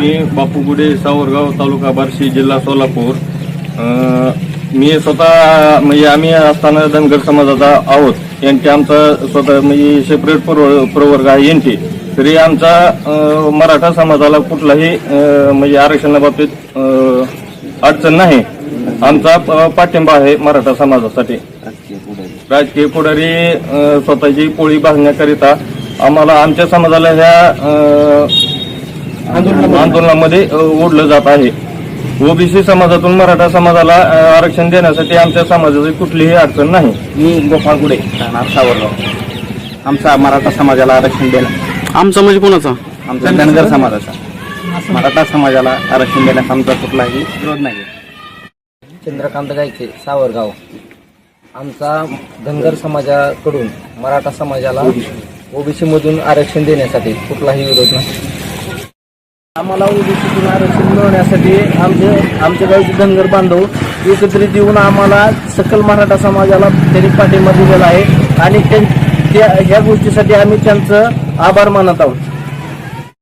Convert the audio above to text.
मी बापू गुडे सावरगाव तालुका बार्शी जिल्हा सोलापूर. अं, मी स्वतः म्हणजे आम्ही असताना धनगर समाजाचा आहोत. यांचे आमचा स्वतः म्हणजे सेपरेट प्रवर्ग आहे यांचे. तरी आमचा मराठा समाजाला कुठलाही म्हणजे आरक्षणाबाबतीत अडचण नाही. आमचा प- पाठिंबा आहे मराठा समाजासाठी. राजकीय पुढारी. स्वतःची पोळी भाजण्याकरिता आम्हाला आमच्या समाजाला ह्या आंदोलनामध्ये ओढलं जात आहे. ओबीसी समाजातून मराठा समाजाला आरक्षण देण्यासाठी आमच्या समाजाची कुठलीही अडचण नाही. मी गोपाळ गुडे राहणार सावरगाव. आमचा मराठा समाजाला आरक्षण देणं. आमचा म्हणजे कोणाचा? आमचा धनगर समाजाचा. मराठा समाजाला आरक्षण देण्यास आमचा कुठलाही विरोध नाही चंद्रकांत गायके सावरगाव. आमचा धनगर समाजाकडून मराठा समाजाला ओबीसीमधून आरक्षण देण्यासाठी कुठलाही विरोध नाही. आम्हाला ओबीसीतून आरक्षण मिळवण्यासाठी आमचे आमच्या गावचे धनगर बांधव एकत्रित येऊन आम्हाला सकल मराठा समाजाला त्यांनी पाठिंबा दिलेला आहे. आणि त्यां- त्या ह्या गोष्टीसाठी आम्ही त्यांचं आभार मानत आहोत.